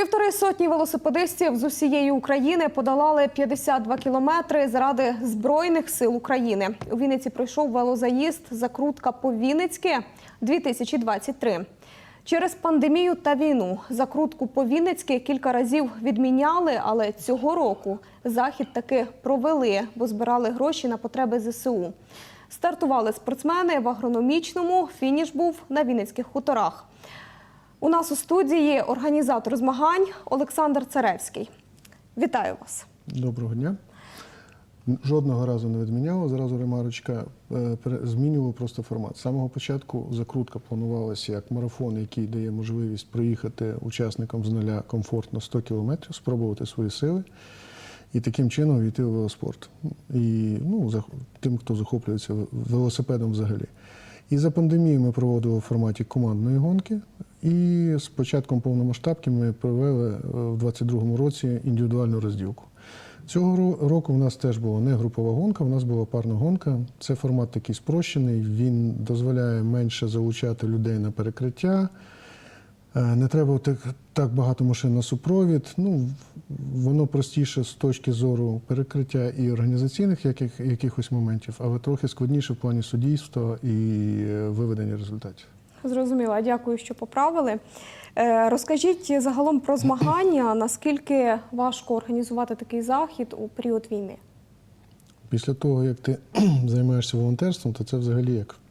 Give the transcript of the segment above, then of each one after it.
Півтори сотні велосипедистів з усієї України подолали 52 кілометри заради збройних сил України. У Вінниці пройшов велозаїзд закрутка по Вінницьки 2023. Через пандемію та війну закрутку по Вінницьки кілька разів відміняли, але цього року захід таки провели, бо збирали гроші на потреби ЗСУ. Стартували спортсмени в агрономічному. Фініш був на Вінницьких хуторах. У нас у студії організатор змагань Олександр Царевський. Вітаю вас. Доброго дня. Жодного разу не відміняли, зразу ремарочка е, змінював просто формат. З самого початку закрутка планувалася як марафон, який дає можливість проїхати учасникам з нуля комфортно 100 кілометрів, спробувати свої сили і таким чином війти в велоспорт. І ну, тим, хто захоплюється велосипедом взагалі. І за пандемії ми проводили в форматі командної гонки. І з початком повномасштабки ми провели е, в 2022 році індивідуальну розділку. Цього року в нас теж була не групова гонка, в нас була парна гонка. Це формат такий спрощений, він дозволяє менше залучати людей на перекриття. Е, Не треба так, так багато машин на супровід. Ну, воно простіше з точки зору перекриття і організаційних яких, якихось моментів, але трохи складніше в плані суддівства і е, виведення результатів. Зрозуміла, дякую, що поправили. Е, Розкажіть загалом про змагання, наскільки важко організувати такий захід у період війни? Після того, як ти займаєшся волонтерством, то це взагалі як.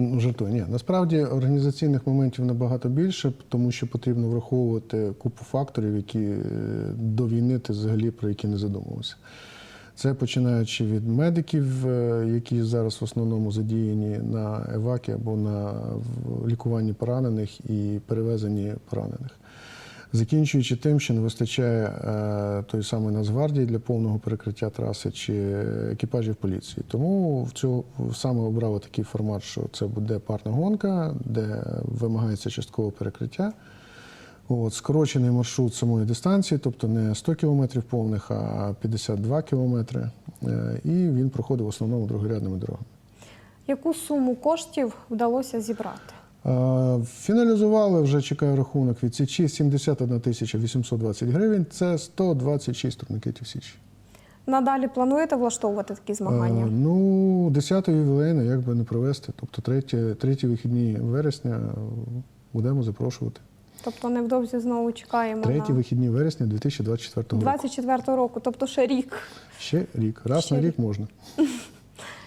Ну, жартую. Ні, насправді організаційних моментів набагато більше, тому що потрібно враховувати купу факторів, які е, до війни ти взагалі про які не задумувався. Це починаючи від медиків, е, які зараз в основному задіяні на евакі або на лікуванні поранених і перевезенні поранених. Закінчуючи тим, що не вистачає е, тої самої Нацгвардії для повного перекриття траси чи екіпажів поліції. Тому в цього саме обрали такий формат, що це буде парна гонка, де вимагається часткове перекриття. От, скорочений маршрут самої дистанції, тобто не 100 кілометрів повних, а 52 кілометри. Е, І він проходив в основному другорядними дорогами. Яку суму коштів вдалося зібрати? Е, Фіналізували вже чекаю рахунок від Січі 71 тисяча 820 гривень. Це 126 турнікетів Січі. Надалі плануєте влаштовувати такі Е, змагання? Ну, 10 ювілейна, як би не провести. Тобто треті, треті вихідні вересня е, будемо запрошувати. Тобто невдовзі знову чекаємо Треті на вихідні вересня 2024 року. 2024 року, тобто ще рік. Ще рік. Раз Ще на рік. рік можна.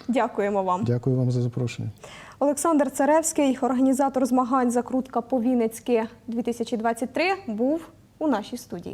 Дякуємо вам. Дякую вам за запрошення. Олександр Царевський, організатор змагань закрутка по Вінницьки 2023, був у нашій студії.